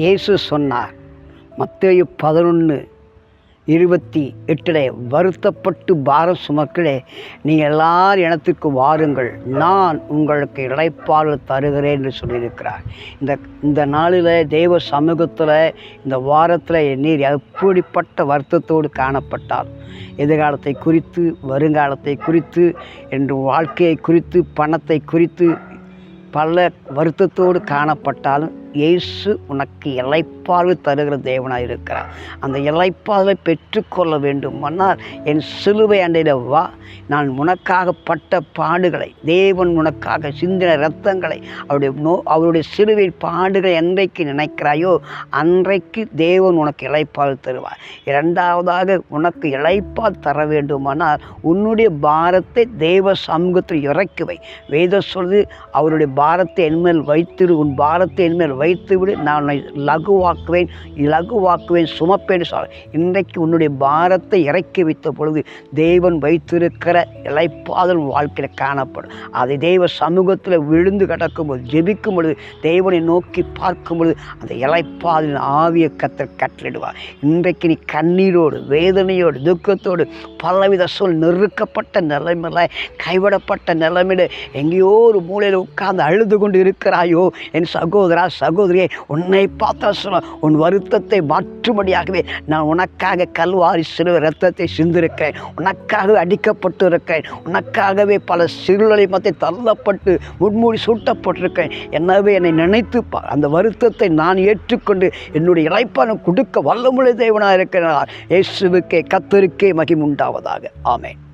இயேசு சொன்னார். மத்தேயு பதினொன்று இருபத்தி எட்டிலே வருத்தப்பட்டு பாரம் சுமக்கிலே நீங்கள் எல்லார் இனத்துக்கு வாருங்கள் நான் உங்களுக்கு இழைப்பால் தருகிறேன் என்று சொல்லியிருக்கிறார். இந்த இந்த நாளில் தெய்வ சமூகத்தில் இந்த வாரத்தில் நீர் எப்படிப்பட்ட வருத்தத்தோடு காணப்பட்டால் எதிர்காலத்தை குறித்து வருங்காலத்தை குறித்து என்று வாழ்க்கையை குறித்து பணத்தை குறித்து பல வருத்தத்தோடு காணப்பட்டாலும் இயேசு உனக்கு இலைப்பாறு தருகிற தேவனாக இருக்கிறார். அந்த இலைப்பாலை பெற்றுக்கொள்ள வேண்டுமானால் என் சிலுவை அண்டையில் வா. நான் உனக்காக பட்ட பாடுகளை தேவன் உனக்காக சிந்தின ரத்தங்களை அவருடைய நோ அவருடைய சிலுவை பாடுகளை என்றைக்கு நினைக்கிறாயோ அன்றைக்கு தேவன் உனக்கு இலைப்பால் தருவார். இரண்டாவதாக உனக்கு இலைப்பால் தர வேண்டுமானால் உன்னுடைய பாரத்தை தேவ சமூகத்தில் இறக்குவை. வேத சொல்லி அவருடைய பாரத்தை என்மேல் வைத்திரு. உன் பாரத்தை என்மேல் வைத்துவிடு நான் உன்னை லகுவாக்குவேன் சுமப்பேன் சொல். இன்றைக்கு உன்னுடைய பாரத்தை இறக்கி வைத்த பொழுது தேவன் வைத்திருக்கிற இழைப்பாதல் வாழ்க்கையில் காணப்படும். அதை தெய்வ சமூகத்தில் விழுந்து கிடக்கும்போது ஜெபிக்கும் பொழுது தேவனை நோக்கி பார்க்கும் பொழுது அந்த இலைப்பாதலின் ஆவிய கத்தர் கட்டளிடுவார் இன்றைக்கு நீ கண்ணீரோடு வேதனையோடு துக்கத்தோடு பலவித சொல் நெருக்கப்பட்ட நிலைமையில் கைவிடப்பட்ட நிலைமையில் எங்கேயோ ஒரு மூலையில் உட்கார்ந்து அழுது கொண்டு இருக்கிறாயோ என் சகோதரா சகோதரியை உன்னை பார்த்தா சொல்ல உன் வருத்தத்தை மாற்றும்படியாகவே நான் உனக்காக கல்வாரி சிறு ரத்தத்தை சிந்திருக்கிறேன். உனக்காகவே அடிக்கப்பட்டு இருக்கேன் உனக்காகவே பல சிறுநிலை மத்திய தள்ளப்பட்டு முன்மூடி சூட்டப்பட்டிருக்கேன் எனவே என்னை நினைத்து அந்த வருத்தத்தை நான் ஏற்றுக்கொண்டு என்னுடைய இழைப்பான கொடுக்க வல்லமுள்ள தேவனாக இருக்கிறார் இயேசுவுக்கே கத்தருக்கே மகிமுண்டாவதாக ஆமென்.